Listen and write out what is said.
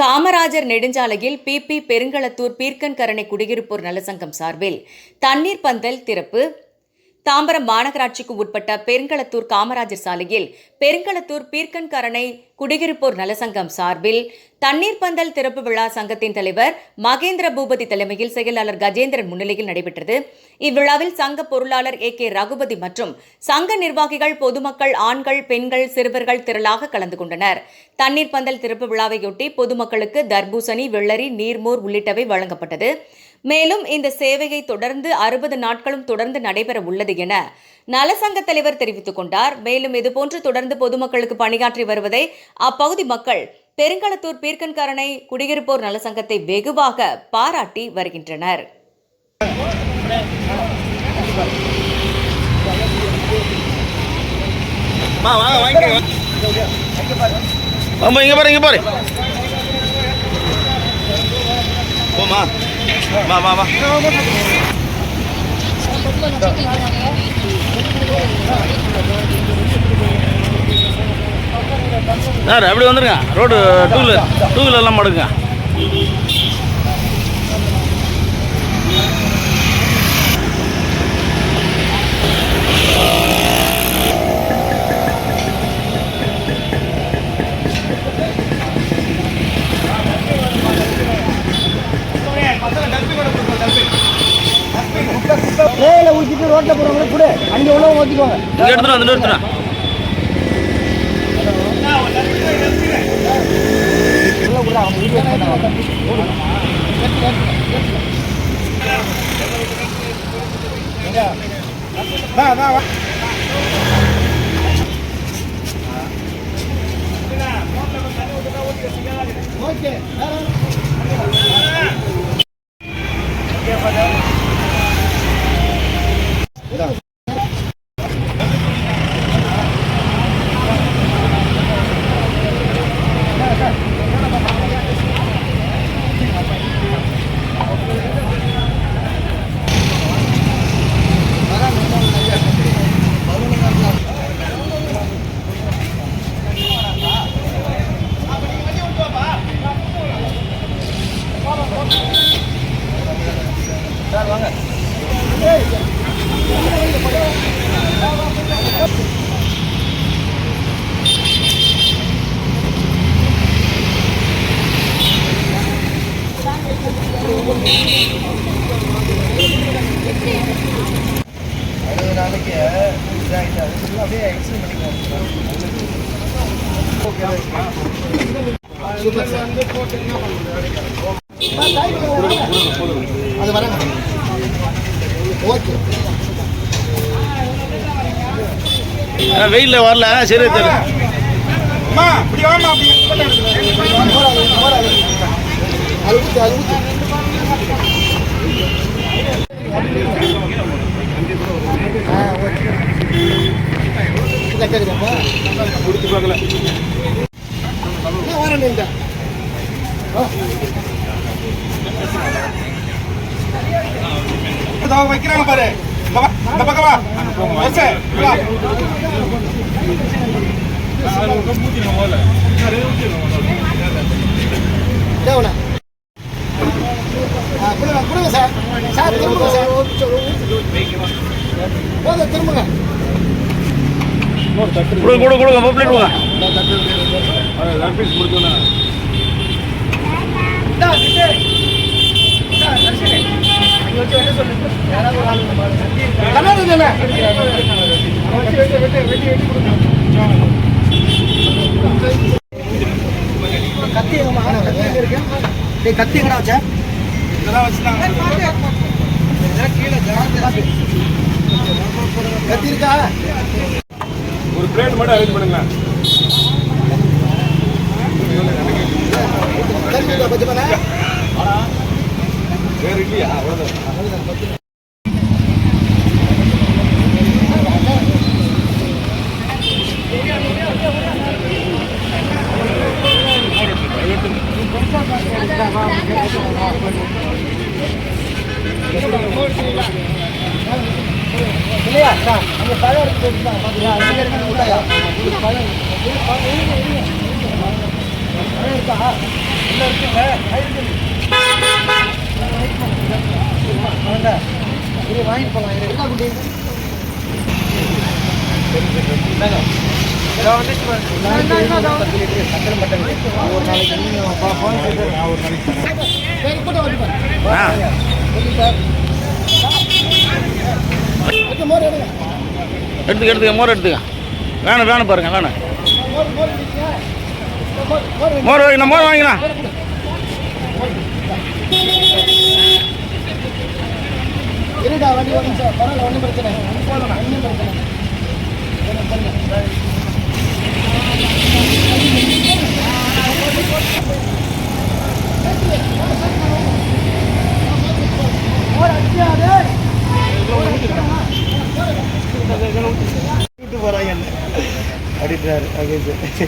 காமராஜர் நெடுஞ்சாலையில் பிபி பெருங்களத்தூர் பீர்க்கன்கரணை குடியிருப்போர் நலசங்கம் சார்பில் தண்ணீர் பந்தல் திறப்பு தாம்பரம் மாநகராட்சிக்கு உட்பட்ட பெருங்களத்தூர் காமராஜர் சாலையில் பெருங்களத்தூர் பீர்க்கன்கரணை குடியிருப்போர் நலசங்கம் சார்பில் தண்ணீர் பந்தல் திறப்பு விழா சங்கத்தின் தலைவர் மகேந்திர பூபதி தலைமையில் செயலாளர் கஜேந்திரன் முன்னிலையில் நடைபெற்றது. இவ்விழாவில் சங்க பொருளாளர் ஏ கே ரகுபதி மற்றும் சங்க நிர்வாகிகள் பொதுமக்கள் ஆண்கள் பெண்கள் சிறுவர்கள் திரளாக கலந்து கொண்டனர். தண்ணீர் பந்தல் திறப்பு விழாவையொட்டி பொதுமக்களுக்கு தர்பூசணி வெள்ளரி நீர்மோர் உள்ளிட்டவை வழங்கப்பட்டது. மேலும் இந்த சேவையை தொடர்ந்து அறுபது நாட்களும் தொடர்ந்து நடைபெற உள்ளது என நலசங்க தலைவர் தெரிவித்துக் கொண்டார். மேலும் இதுபோன்று தொடர்ந்து பொதுமக்களுக்கு பணியாற்றி வருவதை அப்பகுதி மக்கள் பெருங்களத்தூர் பீர்க்கன்காரனை குடியிருப்போர் நலசங்கத்தை வெகுவாக பாராட்டி வருகின்றனர். இங்க பாரு இங்க பாரு. போமா வா வா வா. சார் அப்படி வந்துருங்க. ரோடு டூ வீலர் டூ வீலர்லாம் மடுங்க ஏல ஊற்றிட்டு ரோட்டில் போகிறவங்க கூட அங்கே உள்ளவங்க ஊற்றிக்குவாங்க இங்கே எடுத்துனா. வா, வா, வா. ஓகே அறுபது நாளைக்கு இதாகிட்டு அதுக்குள்ள அப்படியே சூப்பர் சார். அது வரேங்க. ஓகே வெயிலில் வரல. சரி தெரியல குடிச்சு பார்க்கல. வரேன் இந்த வைக்கிறாங்க பாரு. இந்த பக்கம். கொடுங்க கொடுங்க சார். சார் திரும்புங்க சார். போதும் திரும்புங்க. கொடுங்க கொடுங்க கொடுங்க பப்ளிக் கொடுங்க. கண்ணாடி தானே கத்தி எங்கம்மா கத்தி எங்க கத்தி எங்கடா வச்ச இதெல்லாம் வச்சுட்டாங்க கத்தி இருக்கா ஒரு பிளேட் மட்டும் அரேஞ்ச் பண்ணுங்க கத்தி இல்லையா? அவ்வளவுதான் இல்லையா அங்கே பழம் இருக்கு பார்த்தீங்களா அங்கே இருக்கு பழம் பழம் இருக்கா இல்லை இருக்குங்க வாங்கிட்டு போகலாம் இருக்கா குட்டி எடுத்துக்க எடுத்துக்க மோர் எடுத்துக்க. வேணும் வேணும் பாருங்க வேணும். மோர் வாங்கினா சரிடா வண்டி ஓடும் சார் பரவாயில்ல ஒன்றும் பிரச்சனை ஒன்றும் பிரச்சனை விட்டு போறாங்க அப்படின்றாரு ஓகே